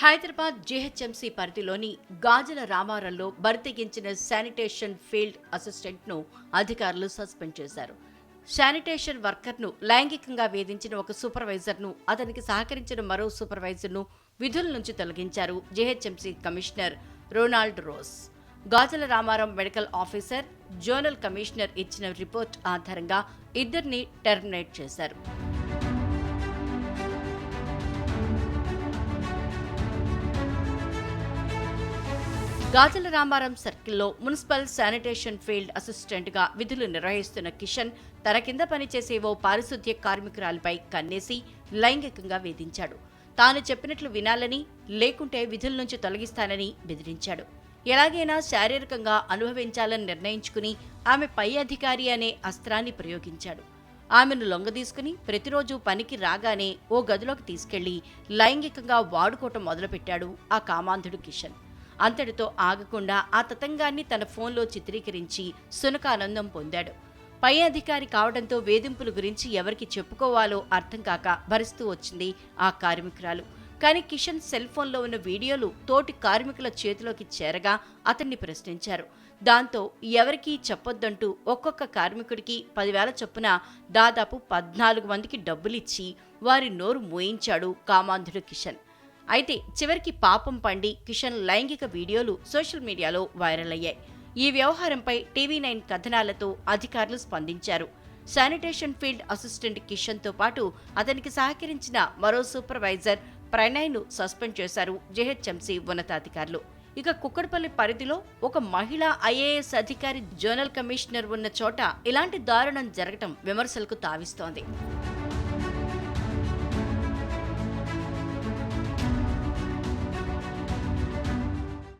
Hyderabad GHMC పరిధిలోని గాజుల రామారంలో బరితెగించిన sanitation field అసిస్టెంట్ను అధికారులు suspend చేశారు. శానిటేషన్ వర్కర్ను లైంగికంగా వేధించిన ఒక సూపర్వైజర్ను అతనికి సహకరించిన మరో సూపర్వైజర్ను విధుల నుంచి తొలగించారు GHMC commissioner Ronald Rose. Gajula Ramaram medical officer zonal commissioner ఇచ్చిన రిపోర్ట్ ఆధారంగా ఇద్దరిని టెర్మినేట్ చేశారు. గాజుల రామారం సర్కిల్లో మున్సిపల్ శానిటేషన్ ఫీల్డ్ అసిస్టెంట్గా విధులు నిర్వహిస్తున్న కిషన్ తన కింద పనిచేసే ఓ పారిశుద్ధ్య కార్మికురాలిపై కన్నేసి లైంగికంగా వేధించాడు. తాను చెప్పినట్లు వినాలని లేకుంటే విధుల నుంచి తొలగిస్తానని బెదిరించాడు. ఎలాగైనా శారీరకంగా అనుభవించాలని నిర్ణయించుకుని ఆమె పై అధికారి అనే అస్త్రాన్ని ప్రయోగించాడు. ఆమెను లొంగదీసుకుని ప్రతిరోజు పనికి రాగానే ఓ గదిలోకి తీసుకెళ్ళి లైంగికంగా వాడుకోవటం మొదలుపెట్టాడు ఆ కామాంధుడు కిషన్. అంతటితో ఆగకుండా ఆ తతంగాన్ని తన ఫోన్లో చిత్రీకరించి సునకానందం పొందాడు. పై అధికారి కావడంతో వేధింపుల గురించి ఎవరికి చెప్పుకోవాలో అర్థం కాక భరిస్తూ వచ్చింది ఆ కార్మికురాలు. కానీ కిషన్ సెల్ ఫోన్లో ఉన్న వీడియోలు తోటి కార్మికుల చేతిలోకి చేరగా అతన్ని ప్రశ్నించారు. దాంతో ఎవరికీ చెప్పొద్దంటూ ఒక్కొక్క కార్మికుడికి పదివేల చొప్పున దాదాపు పద్నాలుగు మందికి డబ్బులిచ్చి వారి నోరు మోయించాడు కామాంధుడు కిషన్. అయితే చివరికి పాపం పండి కిషన్ లైంగిక వీడియోలు సోషల్ మీడియాలో వైరల్ అయ్యాయి. ఈ వ్యవహారంపై టీవీ నైన్ కథనాలతో అధికారులు స్పందించారు. శానిటేషన్ ఫీల్డ్ అసిస్టెంట్ కిషన్తో పాటు అతనికి సహకరించిన మరో సూపర్వైజర్ ప్రణయ్ను సస్పెండ్ చేశారు జెహెచ్ఎంసీ ఉన్నతాధికారులు. ఇక కుక్కడపల్లి పరిధిలో ఒక మహిళా ఐఏఎస్ అధికారి జోనల్ కమిషనర్ ఉన్న చోట ఇలాంటి దారుణం జరగటం విమర్శలకు తావిస్తోంది.